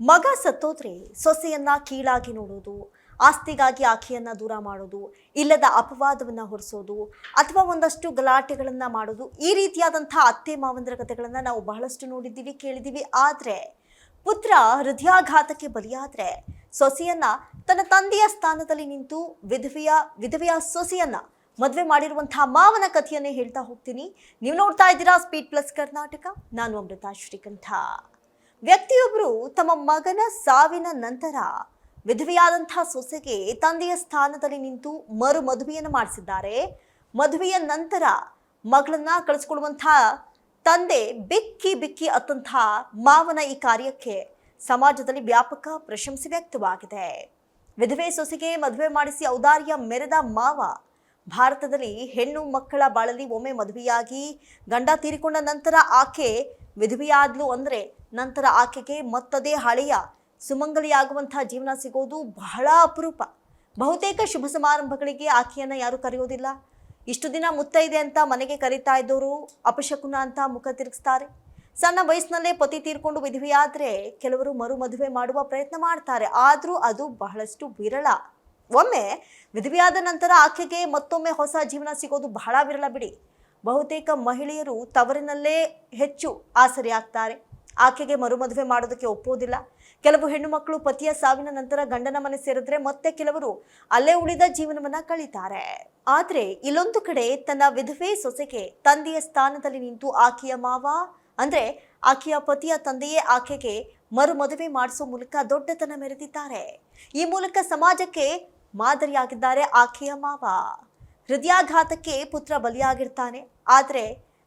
ಮಗ ಸತ್ತೋದ್ರೆ ಸೊಸೆಯನ್ನ ಕೀಳಾಗಿ ನೋಡೋದು, ಆಸ್ತಿಗಾಗಿ ಆಕೆಯನ್ನ ದೂರ ಮಾಡೋದು, ಇಲ್ಲದ ಅಪವಾದವನ್ನ ಹೊರಿಸೋದು, ಅಥವಾ ಒಂದಷ್ಟು ಗಲಾಟೆಗಳನ್ನ ಮಾಡೋದು, ಈ ರೀತಿಯಾದಂತಹ ಅತ್ತೆ ಮಾವಂದರ ಕಥೆಗಳನ್ನ ನಾವು ಬಹಳಷ್ಟು ನೋಡಿದ್ದೀವಿ, ಕೇಳಿದ್ದೀವಿ. ಆದರೆ ಪುತ್ರ ಹೃದಯಾಘಾತಕ್ಕೆ ಬಲಿಯಾದರೆ ಸೊಸೆಯನ್ನ ತನ್ನ ತಂದೆಯ ಸ್ಥಾನದಲ್ಲಿ ನಿಂತು ವಿಧವೆಯ ವಿಧವೆಯ ಸೊಸೆಯನ್ನ ಮದುವೆ ಮಾಡಿರುವಂತಹ ಮಾವನ ಕಥೆಯನ್ನೇ ಹೇಳ್ತಾ ಹೋಗ್ತೀನಿ. ನೀವು ನೋಡ್ತಾ ಇದ್ದೀರಾ ಸ್ಪೀಡ್ ಪ್ಲಸ್ ಕರ್ನಾಟಕ ನಾನು ಅಮೃತ ಶ್ರೀಕಂಠ. ವ್ಯಕ್ತಿಯೊಬ್ಬರು ತಮ್ಮ ಮಗನ ಸಾವಿನ ನಂತರ ವಿಧವೆಯಾದಂತಹ ಸೊಸೆಗೆ ತಂದೆಯ ಸ್ಥಾನದಲ್ಲಿ ನಿಂತು ಮರು ಮದುವೆಯನ್ನು ಮಾಡಿಸಿದ್ದಾರೆ. ಮದುವೆಯ ನಂತರ ಮಗಳನ್ನ ಕಳಿಸ್ಕೊಡುವಂತಹ ತಂದೆ ಬಿಕ್ಕಿ ಬಿಕ್ಕಿ ಅತ್ತಂತಹ ಮಾವನ ಈ ಕಾರ್ಯಕ್ಕೆ ಸಮಾಜದಲ್ಲಿ ವ್ಯಾಪಕ ಪ್ರಶಂಸೆ ವ್ಯಕ್ತವಾಗಿದೆ. ವಿಧವೆ ಸೊಸೆಗೆ ಮದುವೆ ಮಾಡಿಸಿ ಔದಾರ್ಯ ಮೆರೆದ ಮಾವ ಭಾರತದಲ್ಲಿ ಹೆಣ್ಣು ಮಕ್ಕಳ ಬಾಳಲ್ಲಿ ಒಮ್ಮೆ ಮದುವೆಯಾಗಿ ಗಂಡ ತೀರಿಕೊಂಡ ನಂತರ ಆಕೆ ವಿಧವೆಯಾದ್ಲು ಅಂದ್ರೆ ನಂತರ ಆಕೆಗೆ ಮತ್ತದೇ ಹಳೆಯ ಸುಮಂಗಲಿಯಾಗುವಂತಹ ಜೀವನ ಸಿಗೋದು ಬಹಳ ಅಪರೂಪ. ಬಹುತೇಕ ಶುಭ ಸಮಾರಂಭಗಳಿಗೆ ಆಕೆಯನ್ನು ಯಾರು ಕರೆಯೋದಿಲ್ಲ. ಇಷ್ಟು ದಿನ ಮುತ್ತೈದೆ ಅಂತ ಮನೆಗೆ ಕರೀತಾ ಇದ್ದವರು ಅಪಶಕುನ ಅಂತ ಮುಖ ತಿರುಗಿಸ್ತಾರೆ. ಸಣ್ಣ ವಯಸ್ಸಿನಲ್ಲೇ ಪತಿ ತೀರ್ಕೊಂಡು ವಿಧವೆಯಾದರೆ ಕೆಲವರು ಮರು ಮದುವೆ ಮಾಡುವ ಪ್ರಯತ್ನ ಮಾಡ್ತಾರೆ. ಆದರೂ ಅದು ಬಹಳಷ್ಟು ವಿರಳ. ಒಮ್ಮೆ ವಿಧವೆಯಾದ ನಂತರ ಆಕೆಗೆ ಮತ್ತೊಮ್ಮೆ ಹೊಸ ಜೀವನ ಸಿಗೋದು ಬಹಳ ವಿರಳ ಬಿಡಿ. ಬಹುತೇಕ ಮಹಿಳೆಯರು ತವರಿನಲ್ಲೇ ಹೆಚ್ಚು ಆಸರೆಯಾಗ್ತಾರೆ. ಆಕೆಗೆ ಮರುಮದುವೆ ಮಾಡೋದಕ್ಕೆ ಒಪ್ಪೋದಿಲ್ಲ ಕೆಲವು ಹೆಣ್ಣು ಮಕ್ಕಳು ಪತಿಯ ಸಾವಿನ ನಂತರ ಗಂಡನ ಮನೆ ಸೇರಿದ್ರೆ ಮತ್ತೆ ಕೆಲವರು ಅಲ್ಲೇ ಉಳಿದ ಜೀವನವನ್ನ ಕಳೀತಾರೆ. ಆದ್ರೆ ಇಲ್ಲೊಂದು ಕಡೆ ತನ್ನ ವಿಧವೆ ಸೊಸೆಗೆ ತಂದೆಯ ಸ್ಥಾನದಲ್ಲಿ ನಿಂತು ಆಕೆಯ ಮಾವ ಅಂದ್ರೆ ಆಕೆಯ ಪತಿಯ ತಂದೆಯೇ ಆಕೆಗೆ ಮರು ಮದುವೆ ಮಾಡಿಸೋ ಮೂಲಕ ದೊಡ್ಡತನ ಮೆರೆದಿದ್ದಾರೆ. ಈ ಮೂಲಕ ಸಮಾಜಕ್ಕೆ ಮಾದರಿಯಾಗಿದ್ದಾರೆ ಆಕೆಯ ಮಾವ. ಹೃದಯಾಘಾತಕ್ಕೆ ಪುತ್ರ ಬಲಿಯಾಗಿರ್ತಾನೆ. ಆದರೆ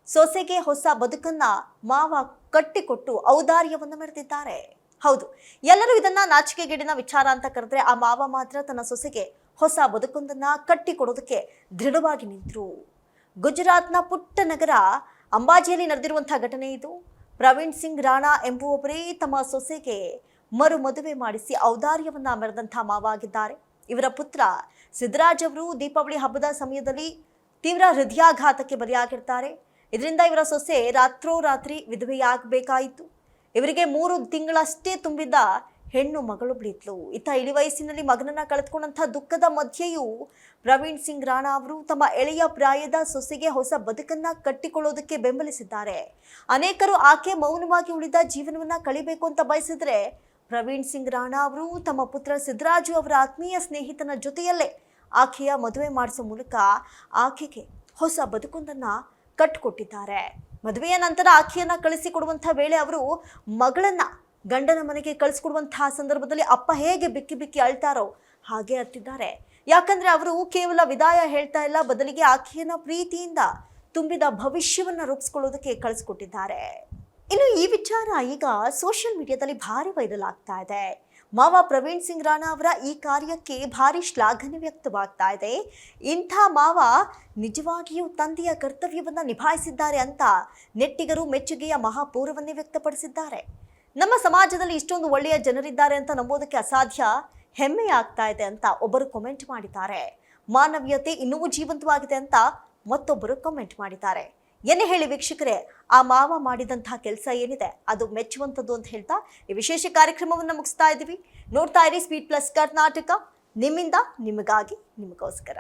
ಸೊಸೆಗೆ ಹೊಸ ಬದುಕನ್ನ ಮಾವ ಕಟ್ಟಿಕೊಟ್ಟು ಔದಾರ್ಯವನ್ನು ಮೆರೆದಿದ್ದಾರೆ. ಹೌದು, ಎಲ್ಲರೂ ಇದನ್ನ ನಾಚಿಕೆಗೇಡಿನ ವಿಚಾರ ಅಂತ ಕರೆದ್ರೆ ಆ ಮಾವ ಮಾತ್ರ ತನ್ನ ಸೊಸೆಗೆ ಹೊಸ ಬದುಕೊಂದನ್ನ ಕಟ್ಟಿಕೊಡೋದಕ್ಕೆ ದೃಢವಾಗಿ ನಿಂತರು. ಗುಜರಾತ್ನ ಪುಟ್ಟ ನಗರ ಅಂಬಾಜಿಯಲ್ಲಿ ನಡೆದಿರುವಂತಹ ಘಟನೆ ಇದು. ಪ್ರವೀಣ್ ಸಿಂಗ್ ರಾಣಾ ಎಂಬುವವರೇ ತಮ್ಮ ಸೊಸೆಗೆ ಮರು ಮದುವೆ ಮಾಡಿಸಿ ಔದಾರ್ಯವನ್ನ ಮಾವ ಆಗಿದ್ದಾರೆ. ಇವರ ಪುತ್ರ ಸಿದ್ದರಾಜ್ ಅವರು ದೀಪಾವಳಿ ಹಬ್ಬದ ಸಮಯದಲ್ಲಿ ತೀವ್ರ ಹೃದಯಾಘಾತಕ್ಕೆ ಬಲಿಯಾಗಿರ್ತಾರೆ. ಇದರಿಂದ ಇವರ ಸೊಸೆ ರಾತ್ರೋರಾತ್ರಿ ವಿಧವೆಯಾಗಬೇಕಾಯಿತು. ಇವರಿಗೆ ಮೂರು ತಿಂಗಳಷ್ಟೇ ತುಂಬಿದ್ದ ಹೆಣ್ಣು ಮಗಳು ಬಿಳಿದ್ಲು ಇತ್ತ ಇಳಿ ವಯಸ್ಸಿನಲ್ಲಿ ಮಗನನ್ನ ಕಳೆದುಕೊಂಡಂತಹ ದುಃಖದ ಮಧ್ಯೆಯೂ ಪ್ರವೀಣ್ ಸಿಂಗ್ ರಾಣಾ ಅವರು ತಮ್ಮ ಎಳೆಯ ಪ್ರಾಯದ ಸೊಸೆಗೆ ಹೊಸ ಬದುಕನ್ನ ಕಟ್ಟಿಕೊಳ್ಳೋದಕ್ಕೆ ಬೆಂಬಲಿಸಿದ್ದಾರೆ. ಅನೇಕರು ಆಕೆ ಮೌನವಾಗಿ ಉಳಿದ ಜೀವನವನ್ನ ಕಳಿಬೇಕು ಅಂತ ಬಯಸಿದ್ರೆ ಪ್ರವೀಣ್ ಸಿಂಗ್ ರಾಣಾ ಅವರು ತಮ್ಮ ಪುತ್ರ ಸಿದ್ದರಾಜು ಅವರ ಆತ್ಮೀಯ ಸ್ನೇಹಿತನ ಜೊತೆಯಲ್ಲೇ ಆಕೆಯ ಮದುವೆ ಮಾಡಿಸೋ ಮೂಲಕ ಆಕೆಗೆ ಹೊಸ ಬದುಕೊಂದನ್ನು ಕಟ್ಟಿಕೊಟ್ಟಿದ್ದಾರೆ ಮದುವೆಯ ನಂತರ ಆಕೆಯನ್ನು ಕಳಿಸಿಕೊಡುವಂಥ ವೇಳೆ ಅವರು ಮಗಳನ್ನು ಗಂಡನ ಮನೆಗೆ ಕಳಿಸ್ಕೊಡುವಂತಹ ಸಂದರ್ಭದಲ್ಲಿ ಅಪ್ಪ ಹೇಗೆ ಬಿಕ್ಕಿ ಬಿಕ್ಕಿ ಅಳ್ತಾರೋ ಹಾಗೆ ಅತ್ತಿದ್ದಾರೆ. ಯಾಕಂದರೆ ಅವರು ಕೇವಲ ವಿದಾಯ ಹೇಳ್ತಾ ಇಲ್ಲ, ಬದಲಿಗೆ ಆಕೆಯನ್ನು ಪ್ರೀತಿಯಿಂದ ತುಂಬಿದ ಭವಿಷ್ಯವನ್ನು ರೂಪಿಸ್ಕೊಳ್ಳೋದಕ್ಕೆ ಕಳಿಸ್ಕೊಟ್ಟಿದ್ದಾರೆ. ಇನ್ನು ಈ ವಿಚಾರ ಈಗ ಸೋಷಿಯಲ್ ಮೀಡಿಯಾದಲ್ಲಿ ಭಾರಿ ವೈರಲ್ ಆಗ್ತಾ ಇದೆ. ಮಾವ ಪ್ರವೀಣ್ ಸಿಂಗ್ ರಾಣಾ ಅವರ ಈ ಕಾರ್ಯಕ್ಕೆ ಭಾರಿ ಶ್ಲಾಘನೆ ವ್ಯಕ್ತವಾಗ್ತಾ ಇದೆ. ಇಂಥ ಮಾವ ನಿಜವಾಗಿಯೂ ತಂದೆಯ ಕರ್ತವ್ಯವನ್ನು ನಿಭಾಯಿಸಿದ್ದಾರೆ ಅಂತ ನೆಟ್ಟಿಗರು ಮೆಚ್ಚುಗೆಯ ಮಹಾಪೂರವನ್ನೇ ವ್ಯಕ್ತಪಡಿಸಿದ್ದಾರೆ. ನಮ್ಮ ಸಮಾಜದಲ್ಲಿ ಇಷ್ಟೊಂದು ಒಳ್ಳೆಯ ಜನರಿದ್ದಾರೆ ಅಂತ ನಂಬೋದಕ್ಕೆ ಅಸಾಧ್ಯ, ಹೆಮ್ಮೆ ಆಗ್ತಾ ಇದೆ ಅಂತ ಒಬ್ಬರು ಕಮೆಂಟ್ ಮಾಡಿದ್ದಾರೆ. ಮಾನವೀಯತೆ ಇನ್ನೂ ಜೀವಂತವಾಗಿದೆ ಅಂತ ಮತ್ತೊಬ್ಬರು ಕಮೆಂಟ್ ಮಾಡಿದ್ದಾರೆ. ಏನೇ ಹೇಳಿ ವೀಕ್ಷಕರೇ, ಆ ಮಾವ ಮಾಡಿದಂತಹ ಕೆಲಸ ಏನಿದೆ, ಅದು ಮೆಚ್ಚುವಂಥದ್ದು ಅಂತ ಹೇಳ್ತಾ ಈ ವಿಶೇಷ ಕಾರ್ಯಕ್ರಮವನ್ನು ಮುಗಿಸ್ತಾ ಇದ್ದೀವಿ. ನೋಡ್ತಾ ಇರಿ ಸ್ಪೀಡ್ ಪ್ಲಸ್ ಕರ್ನಾಟಕ ನಿಮ್ಮಿಂದ ನಿಮಗಾಗಿ ನಿಮಗೋಸ್ಕರ.